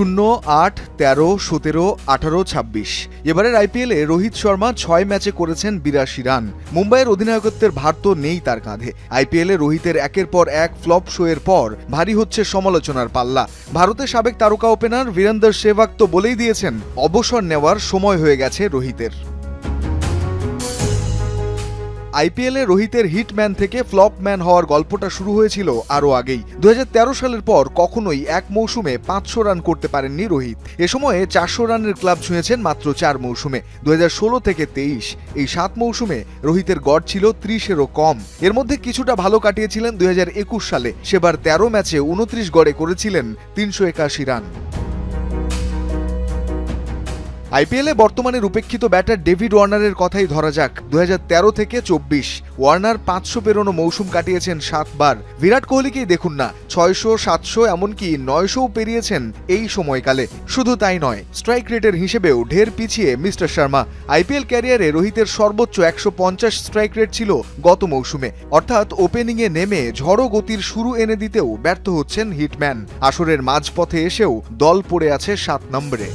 শূন্য, আট, তেরো, সতেরো, আঠারো, ছাব্বিশ। এবারের আইপিএলে রোহিত শর্মা ছয় ম্যাচে করেছেন বিরাশি রান। মুম্বাইয়ের অধিনায়কত্বের ভার তো নেই তার কাঁধে। আইপিএলে রোহিতের একের পর এক ফ্লপ শোয়ের পর ভারী হচ্ছে সমালোচনার পাল্লা। ভারতের সাবেক তারকা ওপেনার বীরেন্দর সেহবাগ তো বলেই দিয়েছেন, অবসর নেওয়ার সময় হয়ে গেছে রোহিতের। আইপিএলে রোহিতের হিটম্যান থেকে ফ্লপ ম্যান হওয়ার গল্পটা শুরু হয়েছিল আরও আগেই। দুহাজার তেরো সালের পর কখনোই এক মৌসুমে পাঁচশো রান করতে পারেননি রোহিত। এ সময়ে চারশো রানের ক্লাব ছুঁয়েছেন মাত্র চার মৌসুমে, দুহাজার ষোলো থেকে তেইশ। এই সাত মৌসুমে রোহিতের গড় ছিল ত্রিশেরও কম। এর মধ্যে কিছুটা ভালো কাটিয়েছিলেন দু হাজার একুশ সালে। সেবার তেরো ম্যাচে উনত্রিশ গড়ে করেছিলেন তিনশো একাশি রান। আইপিএলে বর্তমানের উপেক্ষিত ব্যাটার ডেভিড ওয়ার্নারের কথাই ধরা যাক। দু হাজার তেরো থেকে চব্বিশ, ওয়ার্নার পাঁচশো পেরোনো মৌসুম কাটিয়েছেন সাতবার। বিরাট কোহলিকেই দেখুন না, ছয়শো, সাতশো, এমনকি নয়শোও পেরিয়েছেন এই সময়কালে। শুধু তাই নয়, স্ট্রাইক রেটের হিসেবেও ঢের পিছিয়ে মিস্টার শর্মা। আইপিএল ক্যারিয়ারে রোহিতের সর্বোচ্চ একশো পঞ্চাশ স্ট্রাইক রেট ছিল গত মৌসুমে। অর্থাৎ ওপেনিংয়ে নেমে ঝড়ো গতির শুরু এনে দিতেও ব্যর্থ হচ্ছেন হিটম্যান। আসরের মাঝপথে এসেও দল পড়ে আছে সাত নম্বরে।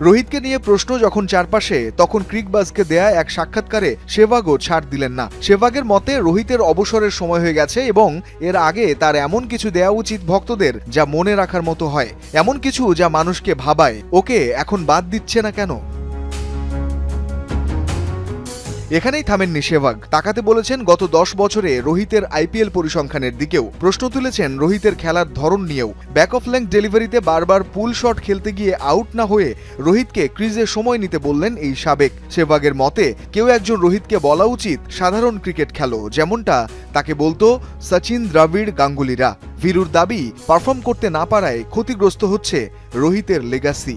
রোহিতকে নিয়ে প্রশ্ন যখন চারপাশে, তখন ক্রিকবাজকে দেয়া এক সাক্ষাৎকারে সেভাগও ছাড় দিলেন না। সেভাগের মতে, রোহিতের অবসরের সময় হয়ে গেছে এবং এর আগে তার এমন কিছু দেয়া উচিত ভক্তদের যা মনে রাখার মতো হয়, এমন কিছু যা মানুষকে ভাবায়। ওকে এখন বাদ দিচ্ছে না কেন? এখানেই থামেননি সেভাগ তাকাতে বলেছেন, গত দশ বছরে রোহিতের আইপিএল পরিসংখ্যানের দিকেও প্রশ্ন তুলেছেন রোহিতের খেলার ধরন নিয়েও। ব্যাক অফ লেংথ ডেলিভারিতে বারবার পুল শট খেলতে গিয়ে আউট না হয়ে রোহিতকে ক্রিজে সময় নিতে বললেন এই সাবেক। সেভাগের মতে, কেউ একজন রোহিতকে বলা উচিত সাধারণ ক্রিকেট খেলো, যেমনটা তাকে বলতো সচিন দ্রাবিড় গাঙ্গুলিরা। ভিরুর দাবি পারফর্ম করতে না পারায় ক্ষতিগ্রস্ত হচ্ছে রোহিতের লেগাসি